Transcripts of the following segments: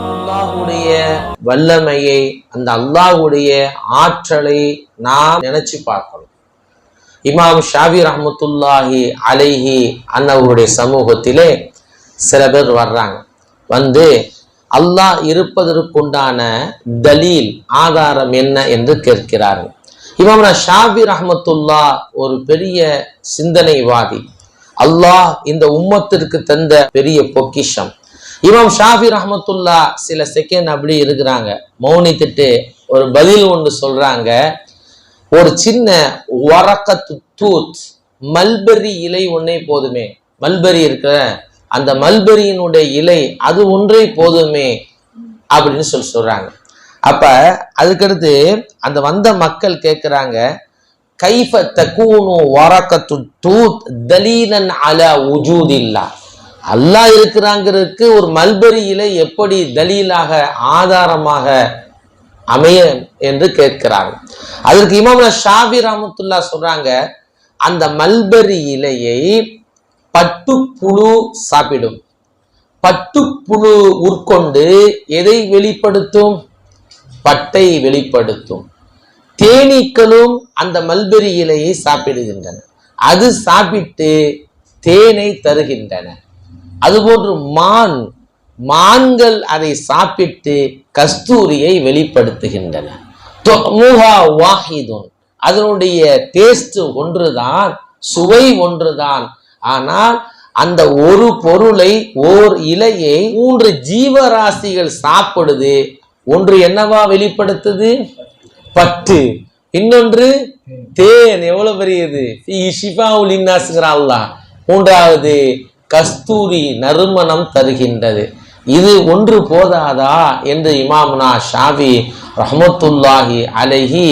அல்லாஹுடைய வல்லமையை அந்த அல்லாஹுடைய ஆற்றலை நாம் நினைச்சு பார்க்கணும். இமாம் ஷாபி ரஹமத்துல்லாஹி அலைஹி அன்னவருடைய சமூகத்திலே சில பேர் வர்றாங்க. வந்து அல்லாஹ் இருப்பதற்குண்டான தலீல் ஆதாரம் என்ன என்று கேட்கிறார்கள். இமாம்னா ஷாபி ரஹமத்துல்லா ஒரு பெரிய சிந்தனைவாதி. அல்லாஹ் இந்த உம்மத்திற்கு தந்த பெரிய பொக்கிஷம். இமாம் ஷாஃபி ரஹமத்துல்லா சில செகண்ட் அப்படி இருக்கிறாங்க. மௌனித்துட்டு ஒரு பதில் ஒன்று சொல்றாங்க. ஒரு சின்ன வரக்கத்து தூத் மல்பெரி இலை ஒன்றே போதுமே. மல்பெரி இருக்கிற அந்த மல்பெரியினுடைய இலை அது ஒன்றே போதுமே அப்படின்னு சொல்லி சொல்றாங்க. அப்ப அதுக்கடுத்து அந்த வந்த மக்கள் கேட்குறாங்க கைஃப தக்கூனு வரக்கத்து தூத் தலீலன் அல உஜூதில்லா அல்லாஹ் இருக்கிறாங்கிறதுக்கு ஒரு மல்பெரி இலை எப்படி தலீலாக ஆதாரமாக அமைய என்று கேட்கிறாங்க. அதற்கு இமாம் ஷாபி ராமத்துல்லா சொல்றாங்க அந்த மல்பெரி இலையை பட்டுப்புழு சாப்பிடும். பட்டுப்புழு உட்கொண்டு எதை வெளிப்படுத்தும்? பட்டை வெளிப்படுத்தும். தேனீக்களும் அந்த மல்பெரி இலையை சாப்பிடுகின்றன. அது சாப்பிட்டு தேனை தருகின்றன. அதுபோன்று மான் மான்கள் அதை சாப்பிட்டு கஸ்தூரியை வெளிப்படுத்துகின்றன. அதனுடைய டேஸ்ட் ஒன்றுதான் சுவை ஒன்றுதான். ஆனால் அந்த ஒரு பொருளை ஓர் இலையை மூன்று ஜீவராசிகள் சாப்பிடுது ஒன்று என்னவா வெளிப்படுத்துது? பட்டு இன்னொன்று தேன் எவ்வளவு பெரியது? ஷிஃபாவுல் மூன்றாவது கஸ்தூரி நறுமணம் தருகின்றது. இது ஒன்று போதாதா? என்று இமாம்னா ஷாவி ரஹமத்துல்லாஹி அழகி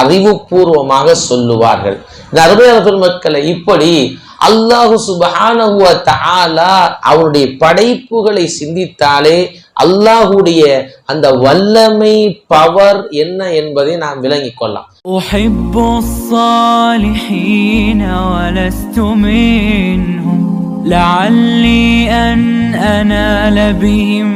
அறிவுபூர்வமாக சொல்லுவார்கள். இந்த அருமையான பெருமக்களை இப்படி அல்லாஹு சுபஹானஹு வ தஆலா அவருடைய படைப்புகளை சிந்தித்தாலே அல்லாஹுடைய அந்த வல்லமை பவர் என்ன என்பதை நாம் விளங்கிக் கொள்ளலாம் أحب الصالحين ولست منهم لعلي أن أنال بهم